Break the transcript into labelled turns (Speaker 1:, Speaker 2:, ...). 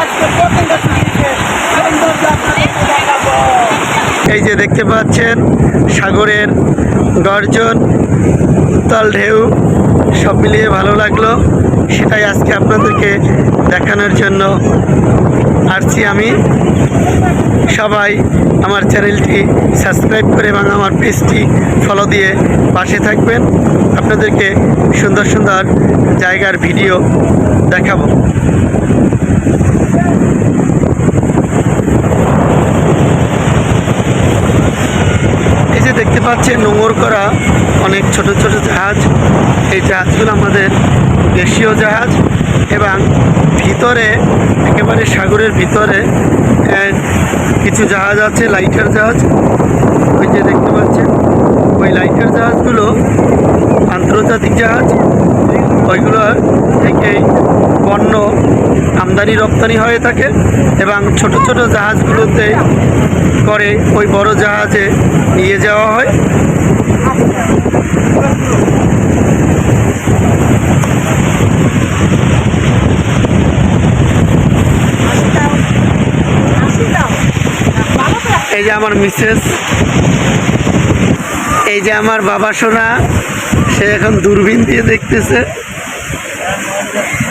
Speaker 1: আজকে এই যে দেখতে পাচ্ছেন, সাগরের গর্জন, উত্তাল ঢেউ, সব মিলিয়ে ভালো লাগল। সেটাই আজকে আপনাদেরকে দেখানোর জন্য আসছি আমি। সবাই আমার চ্যানেলটি সাবস্ক্রাইব করে এবং আমার পেজটি ফলো দিয়ে পাশে থাকবেন। আপনাদেরকে সুন্দর সুন্দর জায়গার ভিডিও দেখাবো। এই যে দেখতে পাচ্ছেন নোংর করা অনেক ছোট ছোট জাহাজ। এই জাহাজগুলো আমাদের দেশীয় জাহাজ এবং ভিতরে, একেবারে সাগরের ভিতরে কিছু জাহাজ আছে, লাইটার জাহাজ। ওই যে দেখতে পাচ্ছেন, ওই লাইটার জাহাজগুলো আন্তর্জাতিক জাহাজ। ওইগুলো থেকে পণ্য আমদানি, রপ্তানি হয়ে থাকে এবং ছোট ছোট জাহাজগুলোতে করে ওই বড় জাহাজে নিয়ে যাওয়া হয়। এই যে আমার মিসেস, এই যে আমার বাবা সোনা, সে এখন দূরবীন দিয়ে দেখতেছে। Thank you.